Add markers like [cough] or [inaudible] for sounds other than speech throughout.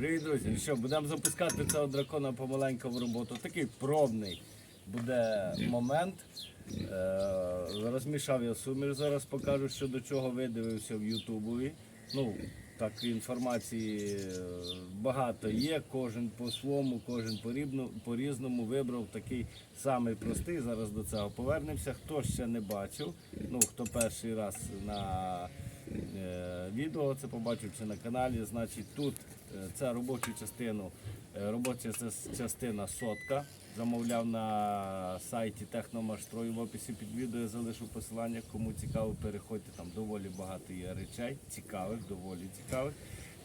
Привіт, друзі. Ну що, будемо запускати цього дракона помаленьку в роботу. Такий пробний буде момент. Е, розмішав я суміш, зараз покажу, що до чого видивився в Ютубові. Ну, так інформації е, багато є, кожен по-своєму, кожен по-різному вибрав такий самий простий. Зараз до цього повернемося. Хто ще не бачив, ну хто перший раз на е, відео це побачив чи на каналі, значить тут це робочу частину, е, робоча частина сотка. Замовляв на сайті Техномашстрою. В описі під відео я залишу посилання. Кому цікаво, переходьте там доволі багато є речей, цікавих, доволі цікавих.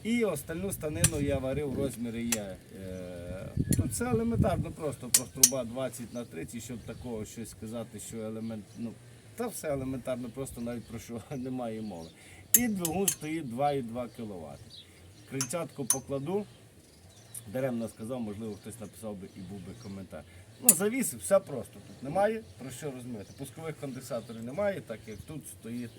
І остальну станину я варив, розміри є. Е, Тут все елементарно, просто просто труба 20 на 30, щоб такого щось сказати, що елемент, ну, та все елементарно, просто навіть про що [laughs] немає мови. І двигун стоїть 2,2 кВт. Крильчатку покладу. Даремно сказав, можливо, хтось написав би і був би коментар. Ну, завіси, все просто. Тут немає про що розмити. Пускових конденсаторів немає, так як тут стоїть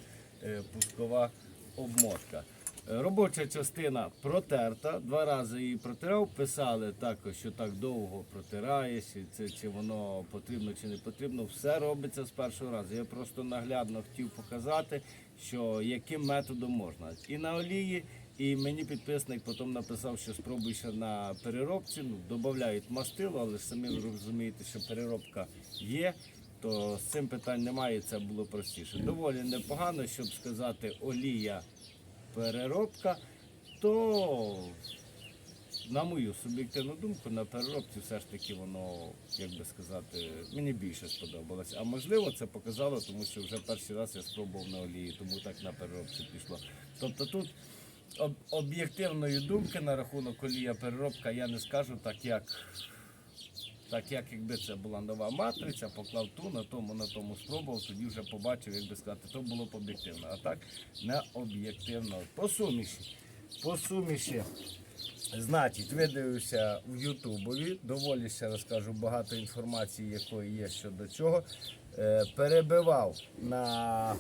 е, пускова обмотка. Робоча частина протерта, два рази її протирав, писали також, що так довго протираєш, і це, чи воно потрібно чи не потрібно. Все робиться з першого разу. Я просто наглядно хотів показати, що яким методом можна. І на олії, і мені підписник потім написав, що спробуй ще на переробці. Ну, додають мастило, але самі розумієте, що переробка є. То з цим питань немає, це було простіше. Доволі непогано, щоб сказати, олія переробка, то на мою суб'єктивну думку, на переробці все ж таки воно, як би сказати, мені більше сподобалось. А можливо, це показало, тому що вже перший раз я спробував на олії, тому так на переробці пішло. Тобто тут об'єктивної думки на рахунок олія переробка я не скажу так, як. Так як якби це була нова матриця, поклав ту, на тому, на тому спробував, тоді вже побачив, як би сказати, то було б об'єктивно. А так не об'єктивно. По суміші. По суміші. Значить, видивився в Ютубові, доволі ще розкажу багато інформації, якої є щодо чого. Е, перебивав на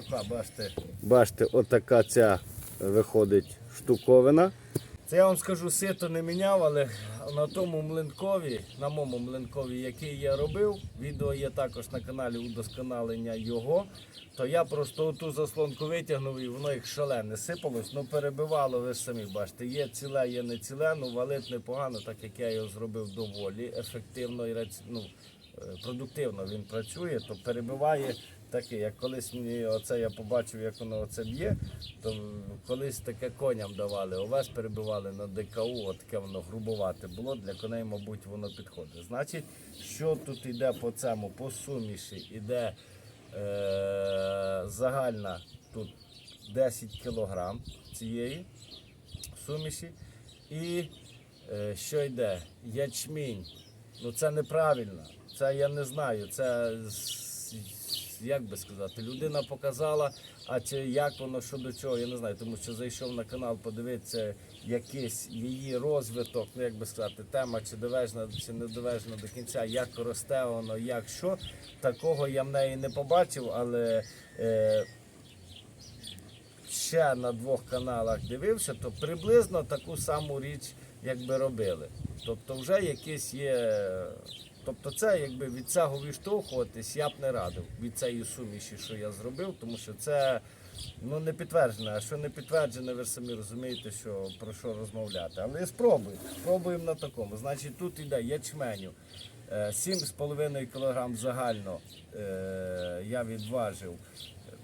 така, бачите, бачите, отака ця виходить штуковина. Це я вам скажу, сито не міняв, але на тому млинкові, на моєму млинкові, який я робив, відео є також на каналі удосконалення його. То я просто ту заслонку витягнув і воно як шалене сипалось, ну перебивало, ви ж самі бачите, є ціле, є не ціле, ну валить непогано, так як я його зробив доволі ефективно і ну, е, продуктивно він працює, то перебиває таке, як колись мені оце я побачив, як воно оце б'є, то колись таке коням давали, овес перебивали на ДКУ, таке воно грубувате було, для коней, мабуть, воно підходить. Значить, що тут йде по цьому, по суміші, іде е, загальна тут 10 кілограм цієї суміші. І е, що йде? Ячмінь. Ну це неправильно. Це я не знаю. Це як би сказати, людина показала, а чи як воно що до чого, я не знаю, тому що зайшов на канал, подивитися якийсь її розвиток, ну як би сказати, тема чи довежена, чи не довежена до кінця, як росте воно, як що. Такого я в неї не побачив, але е, ще на двох каналах дивився, то приблизно таку саму річ якби робили. Тобто вже якісь є. Тобто це якби від цього відштовхуватись я б не радив від цієї суміші, що я зробив, тому що це ну, не підтверджене. А що не підтверджене, ви самі розумієте, що про що розмовляти. Але спробуємо. Спробуємо на такому. Значить, тут йде ячменю. Е, 7,5 кг загально е, я відважив.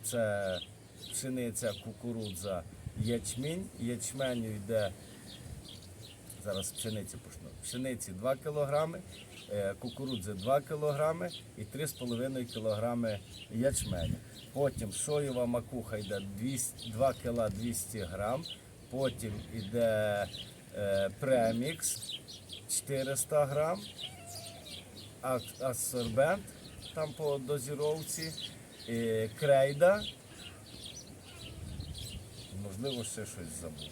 Це пшениця, кукурудза, ячмінь. Ячменю йде Зараз пшениці почну. Пшениці 2 кг, кукурудзи 2 кг і 3,5 кг ячменю. Потім соєва макуха йде 200, 2 кг 200 г. Потім йде е, премікс 400 г, асорбент там по дозіровці, крейда. Можливо, ще щось забув.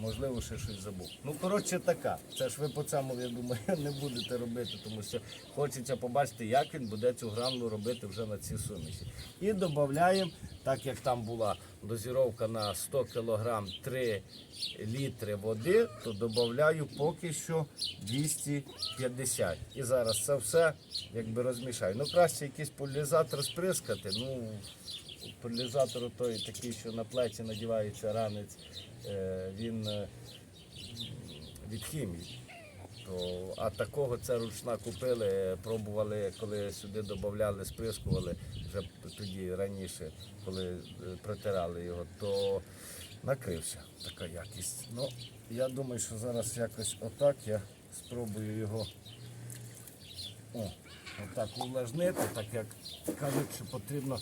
Можливо, ще щось забув. Ну, коротше, така. Це ж ви по цьому, я думаю, [laughs] не будете робити, тому що хочеться побачити, як він буде цю гранулу робити вже на цій суміші. І додаємо, так як там була дозіровка на 100 кг 3 літри води, то додаю поки що 250. І зараз це все якби розмішаю. Ну, краще якийсь поляризатор сприскати. Ну, поляризатор той такий, що на плечі надівається ранець, він е, від хімії. А такого це ручна купили, пробували, коли сюди додавали, сприскували вже тоді раніше, коли е, протирали його, то накрився така якість. Ну, я думаю, що зараз якось отак я спробую його о, отак увлажнити, так як кажуть, що потрібно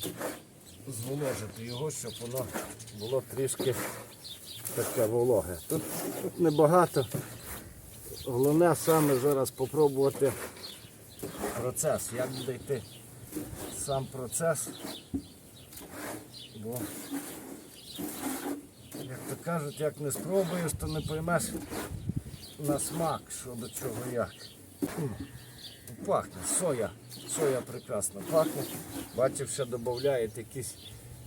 зволожити його, щоб воно було трішки таке вологе. Тут, тут небагато. Головне саме зараз спробувати процес, як буде йти сам процес. Бо, як то кажуть, як не спробуєш, то не поймеш на смак, що до чого як. Пахне, соя. Соя прекрасно пахне. Бачив, ще додають якісь.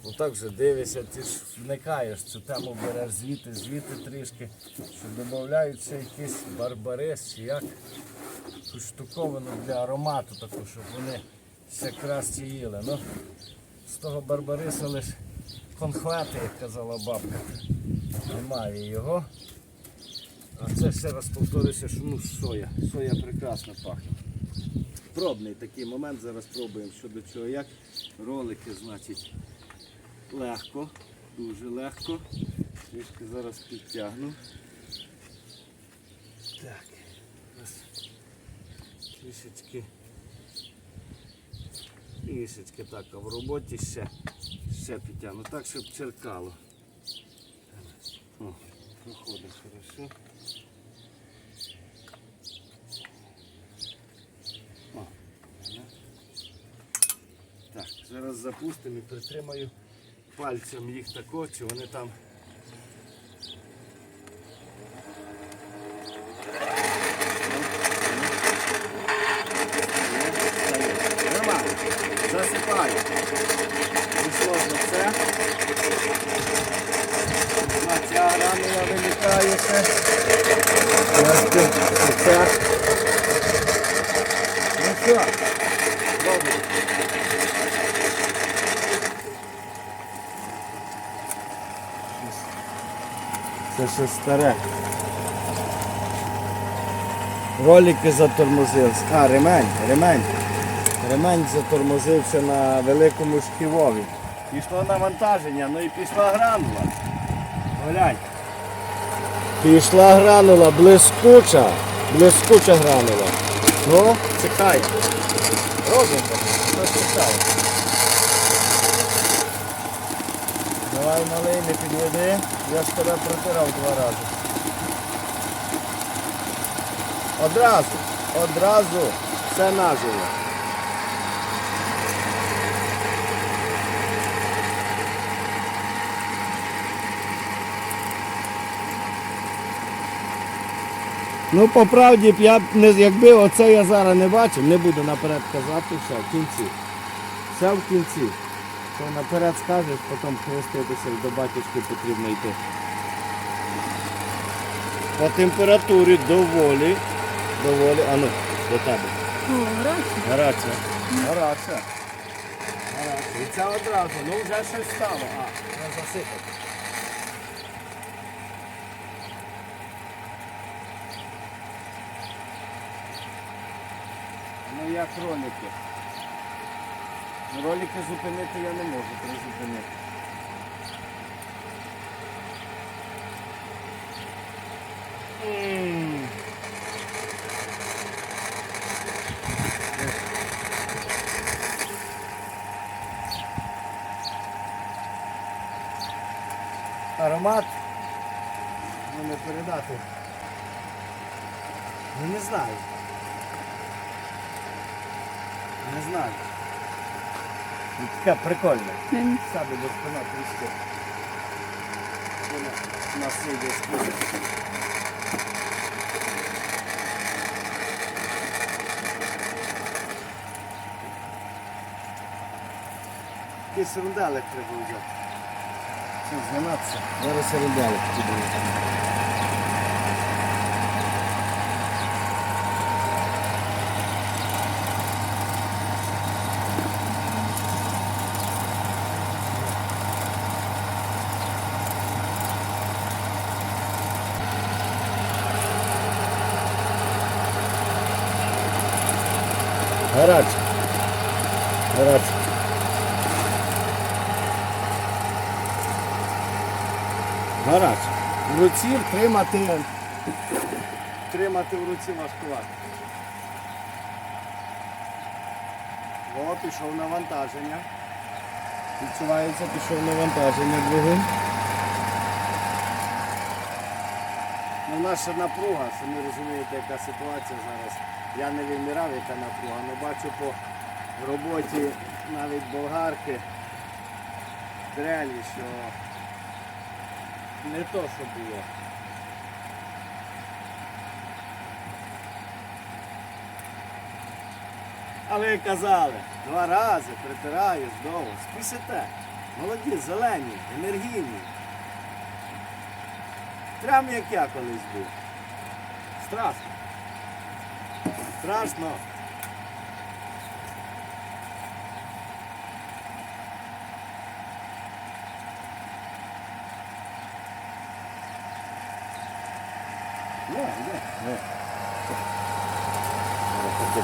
Ну так вже дивишся, ти ж вникаєш, цю тему береш звідти, звідти трішки, що додаються якісь барбарис чи як штуковину для аромату таку, щоб вони ще краще їли. Ну, з того барбариса лише конхвети, як казала бабка. Немає його. А це ще раз повторюся, що ну соя. Соя прекрасно пахне. Пробний такий момент, зараз пробуємо що до чого як. Ролики, значить, легко, дуже легко. Трішки зараз підтягну. Так, ось трішечки. Трішечки так, а в роботі ще, ще підтягну, так, щоб черкало. О, проходить хорошо. Так, зараз запустимо і притримаю пальцем їх тако, чи вони там. Нормально. Засипаю. Пішло за це. А ця ранила вилітає ще. Ось це. Ну що, добре. Це ще старе. Ролики затормозився. А, ремень, ремень. Ремень затормозився на великому шківові. Пішло навантаження, ну і пішла гранула. Глянь. Пішла гранула, блискуча, блискуча гранула. Ну, чекай. Робимо, що чекай. Давай малий, не підведи. Я ж тебе протирав два рази. Одразу, одразу все наживо. Ну, по правді, я якби оце я зараз не бачив, не буду наперед казати, все, в кінці. Все в кінці. Що наперед скажеш, потім хреститися до батюшки потрібно йти. По температурі доволі, доволі, а ну, до тебе. Гаряче. Гаряче. І це одразу, ну вже щось стало. А, треба засипати. Ну як ролики? Ролики зупинити я не можу призупинити. Аромат ну, не передати. Ну не знаю. Не знаю. Така прикольна. Сади до спина трішки. Вона на сиді спуститься. Якийсь рунделик треба взяти. Це зніматися. Зараз рунделик піду. Руці тримати. Тримати в руці важкувати. О, пішов навантаження. Відчувається, пішов навантаження двигун. Ну, ще напруга, самі розумієте, яка ситуація зараз. Я не виміряв, яка напруга, але бачу по роботі навіть болгарки дрелі, що не то, що було. Але казали, два рази притираю знову, списите. Молоді, зелені, енергійні. Прямо як я колись був. Страшно. Страшно. Не. Таке.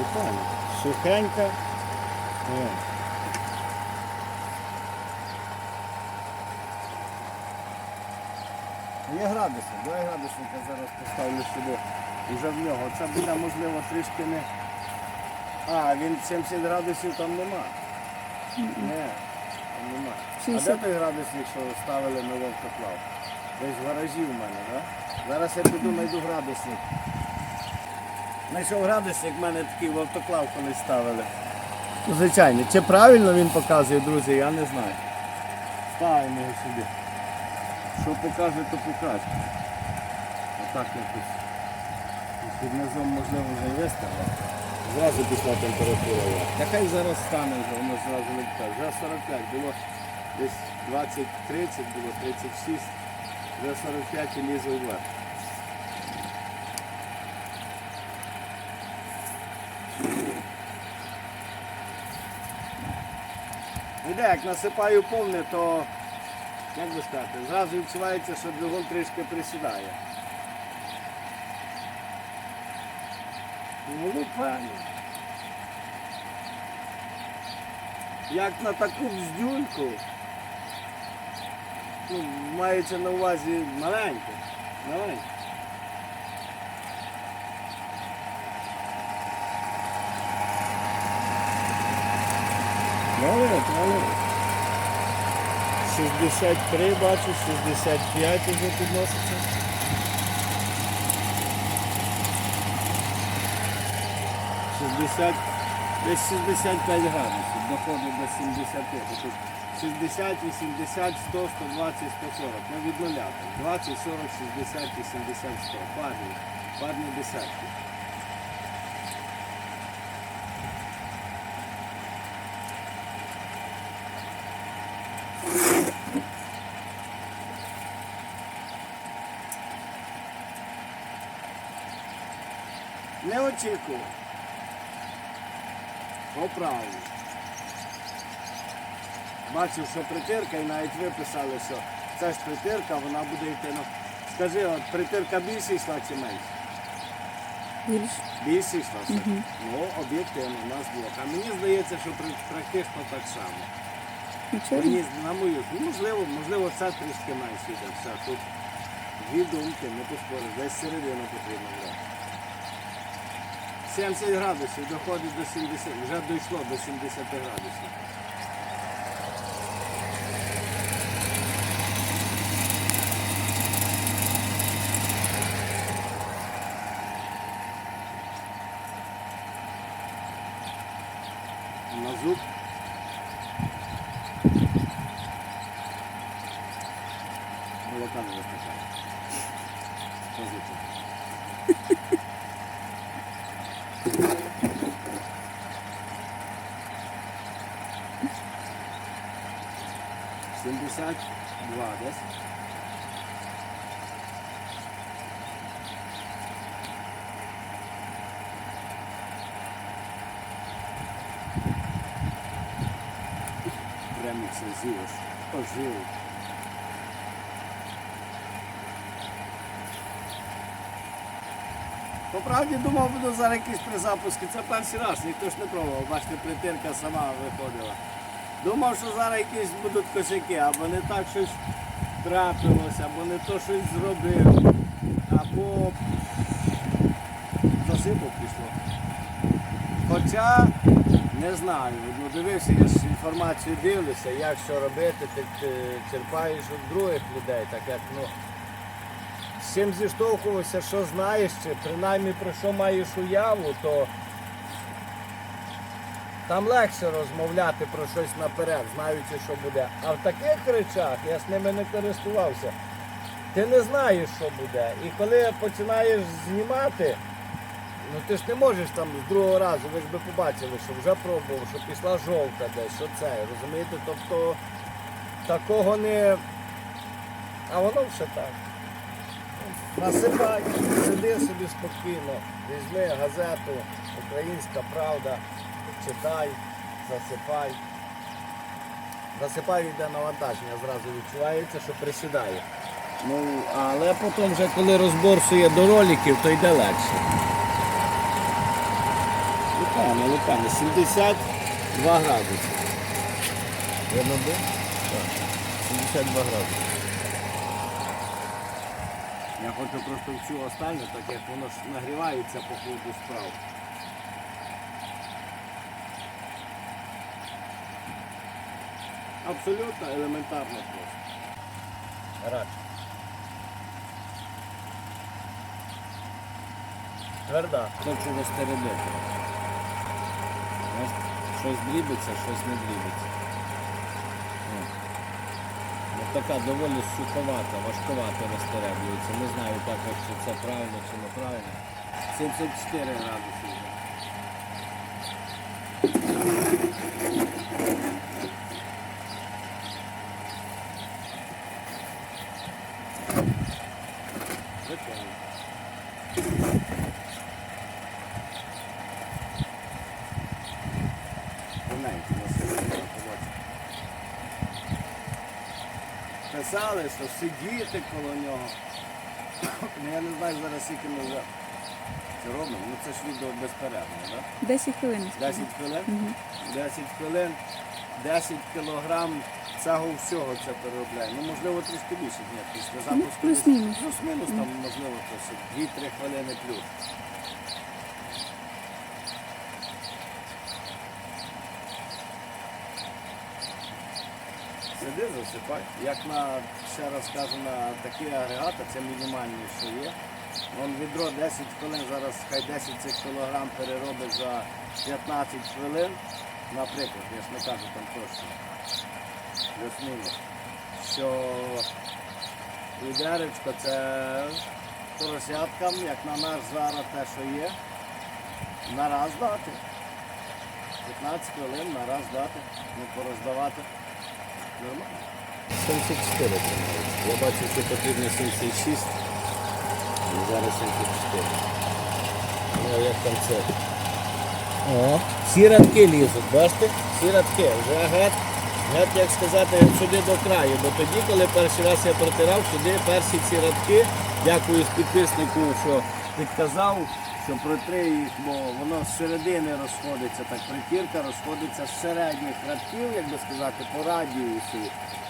Вітаю. Сухенька. Є градусник, давай градусника зараз поставлю сюди. Уже в нього. Це буде можливо трішки не. А, він 70 градусів там нема. Ні, там нема. А де 60. той градусник, що ставили на вовкоплав? Десь в гаражі в мене, так? Зараз я піду знайду градусник. Знайшов градусник, в мене такий в автоклав колись ставили. Звичайно, чи правильно він показує, друзі, я не знаю. Ставимо його сюди. Що покаже, то покаже. Отак якось. Під низом можливо вже виставити. Зразу пішла температура. Та хай зараз стане вже, воно зразу не покаже. Вже 45, було десь 20-30, було 36, вже 45 і лізе вверх. Іде, як насипаю повне, то як би сказати, зразу відчувається, що двигун трішки присідає. Пані. Як на таку бздюльку, ну, мається на увазі маленьку, маленьку. Молодець, молодець. 63 бачу, 65 вже підноситься. Шістдесят, десь 65 градусів, доходить до 70. Тут 60, 80, 100, 120, 140. Ну від нуля. 20, 40, 60, 80, 100. Парні, парні десятки. Не очікував. Поправлю. Бачив, що притирка і навіть виписали, що це ж притирка, вона буде йти. Ну, скажи, от притирка більше йшла чи менше? Більш. Більше йшла. все. Ну, об'єктивно, у нас було. А мені здається, що при- практично так само. Нічого. Мені, на мою, ну, можливо, можливо, це трішки менше йде. Все, тут дві думки, не поспориш, десь середину потрібно брати. 70 градусів доходить до 70, вже дійшло до 70 градусів. на зуб. Молока не вистачає. Позичу. Сімдесят два десь. Премікс оживиш. Ожив. По правді думав, буду зараз якісь призапуски. Це перший раз, ніхто ж не пробував. Бачите, притирка сама виходила. Думав, що зараз якісь будуть косяки, або не так щось трапилося, або не то щось зробив, або засипав пішло. Хоча не знаю, ну дивився, я інформацію дивлюся, як що робити, ти черпаєш від других людей, так як ну. З чим зіштовхувався, що знаєш, чи принаймні про що маєш уяву, то там легше розмовляти про щось наперед, знаючи, що буде. А в таких речах я з ними не користувався. Ти не знаєш, що буде. І коли починаєш знімати, ну ти ж не можеш там з другого разу, ви ж би побачили, що вже пробував, що пішла жовта десь, що це, розумієте? Тобто такого не. А воно все так. Насипай, сиди собі спокійно, візьми газету, Українська правда, читай, засипай. Засипай йде навантаження, зразу відчувається, що присідає. Ну, але потім вже коли розборсує до роликів, то йде легше. Лукане, лукане, 72 градуси. Видно де? Так. 72 градуси. Я хочу просто в цю останню, так як воно ж нагрівається по ходу справ. Абсолютно елементарно просто. Гараж. Тверда. Хочу розтередити. Щось дрібиться, щось не дрібиться. О. Ну, така доволі суховата, важковата розтереблюється. Не знаю також, чи це правильно чи неправильно. 74 градуси. Писали, що сидіти коло нього. Ну я не знаю зараз скільки ми вже це робимо. Ну це ж відео безперервно, так? 10 хвилин. 10 хвилин? Мгм. 10 хвилин, 10 кілограм цього всього це переробляє. Ну можливо трішки більше, ні, після запуску. десь плюс-мінус. Плюс-мінус там можливо 2-3 хвилини плюс. Засипай. Як на, ще раз кажу, на такі агрегати, це мінімальні, що є. Вон відро 10 хвилин, зараз хай 10 цих кілограм переробить за 15 хвилин. Наприклад, я ж не кажу там точно. Плюс-мінус. Що відеречко це поросяткам, як на наш зараз те, що є, на раз дати. 15 хвилин на раз дати, не пороздавати. Нормально. 74 тримається. Я бачу, що потрібно 76. І зараз 74. Ну, як там це? О, всі радки лізуть, бачите? Всі радки. Вже геть, геть, як сказати, сюди до краю. Бо тоді, коли перший раз я протирав, сюди перші ці радки, дякую підписнику, що підказав, що протри їх, бо воно з середини розходиться, так притірка розходиться з середніх радків, як би сказати, по радіусу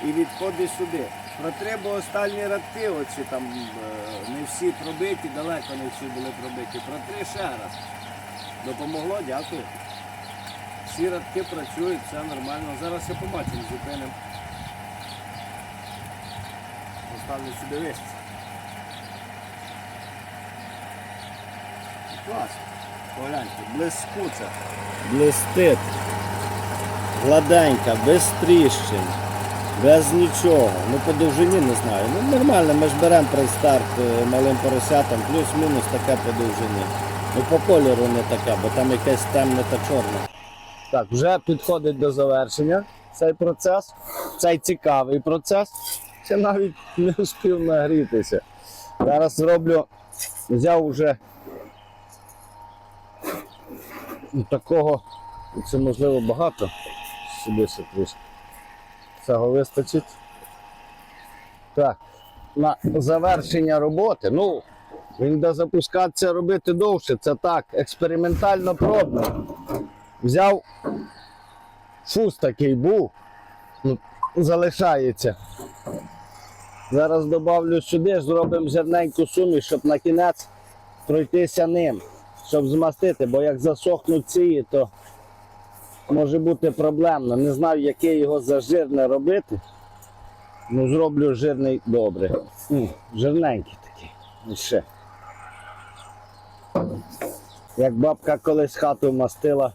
і відходить сюди. Протри, бо останні радки, оці там е, не всі пробиті, далеко не всі були пробиті. Протри ще раз. Допомогло, дякую. Всі радки працюють, все нормально. Зараз я побачимо, зупинимо. Поставлю сюди весь. Клас. Погляньте, блискуче. Блистить. гладенька, без тріщин, без нічого. Ну по довжині не знаю. Ну нормально, ми ж беремо предстарт е, малим поросятам, плюс-мінус таке по довжині. Ну по кольору не таке, бо там якесь темне та чорне. Так, вже підходить до завершення цей процес. Цей цікавий процес. Ще навіть не встиг нагрітися. Зараз зроблю, взяв уже такого, це можливо багато. Сюди ще. Цього вистачить. Так, на завершення роботи. Ну, він буде запускатися робити довше. Це так, експериментально пробно. Взяв фус такий був, ну, залишається. Зараз додавлю сюди, зробимо зерненьку суміш, щоб на кінець пройтися ним, щоб змастити, бо як засохнуть ці, то може бути проблемно. Не знаю, яке його за жирне робити. Ну, зроблю жирний добре. Жирненький такий. І ще. Як бабка колись хату мастила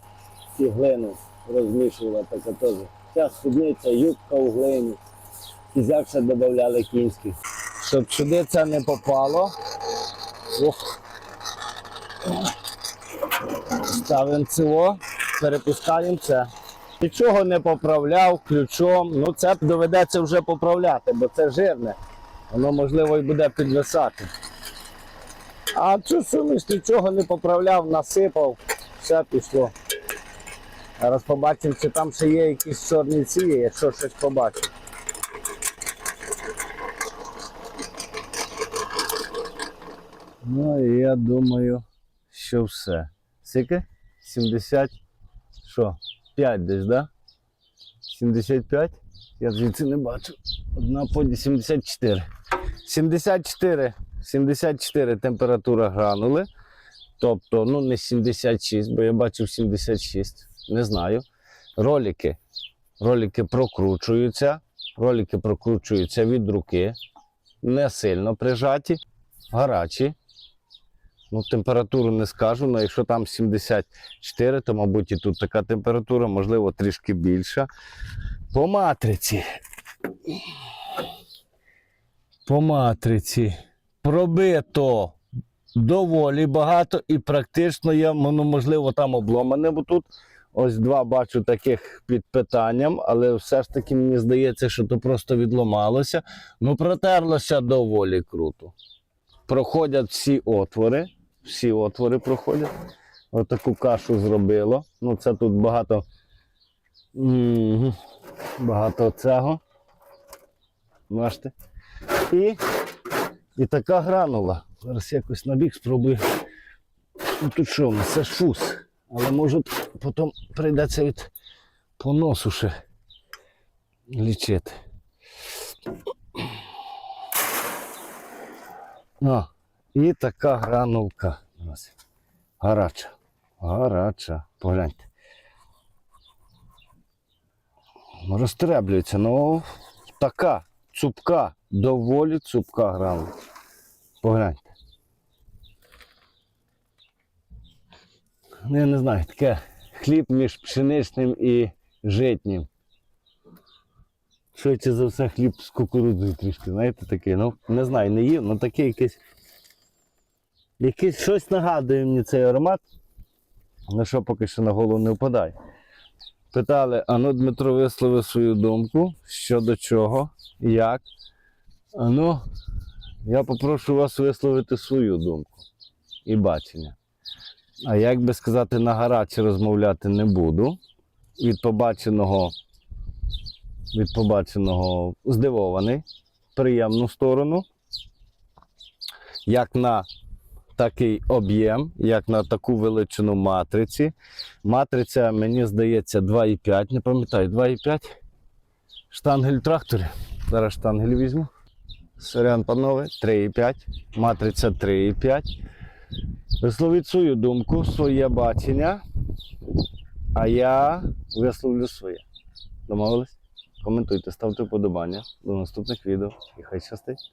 і глину розмішувала, така теж. Ця спідниця, юбка у глині. І завжди додавали кінські. Щоб сюди це не попало. Ох. Ставимо цього, перепускаємо це. Нічого не поправляв ключом. Ну це доведеться вже поправляти, бо це жирне. Воно можливо і буде підвисати. А цю суміш нічого не поправляв, насипав, все пішло. Зараз побачимо, чи там ще є якісь чорні ці, якщо щось побачимо. Ну і я думаю, що все. Скільки? 70. Що? 5 десь, да? 75? Я звідси не бачу. Одна по 74. 74. 74 температура гранули. Тобто, ну не 76, бо я бачив 76. Не знаю. Ролики. Ролики прокручуються. Ролики прокручуються від руки. Не сильно прижаті, гарячі. Ну, температуру не скажу, але якщо там 74, то, мабуть, і тут така температура, можливо, трішки більша. По матриці. По матриці. Пробито доволі багато і практично є, ну, можливо, там обломане, бо тут ось два бачу таких під питанням, але все ж таки мені здається, що то просто відломалося. Ну, протерлося доволі круто. Проходять всі отвори. Всі отвори проходять. Отаку кашу зробило. Ну, це тут багато. Багато цього. Бачите? І, і така гранула. Зараз якось на бік спробую. Ну, тут що нас? Це ж фус. Але може потім прийдеться від поносу ще лічити. О, і така гранулка. Ось. Гарача. Гарача. Погляньте. Розтреблюється, ну така цупка, доволі цупка гранулка. Погляньте. Ну, я не знаю, таке хліб між пшеничним і житнім. Швидше за все хліб з кукурудзою трішки, знаєте, такий, ну, не знаю, не їв, але такий якийсь. Якийсь щось нагадує мені цей аромат, на що поки що на голову не впадає. Питали, а ну Дмитро висловив свою думку щодо чого, як. А ну, я попрошу вас висловити свою думку і бачення. А як би сказати, на гаряче розмовляти не буду. Від побаченого, від побаченого здивований, приємну сторону. Як на такий об'єм, як на таку величину матриці. Матриця, мені здається, 2,5, не пам'ятаю, 2,5. Штангель в тракторі. Зараз штангель візьму. Сорян, панове, 3,5. Матриця 3,5. Висловіть свою думку, своє бачення, а я висловлю своє. Домовились? Коментуйте, ставте вподобання. До наступних відео і хай щастить.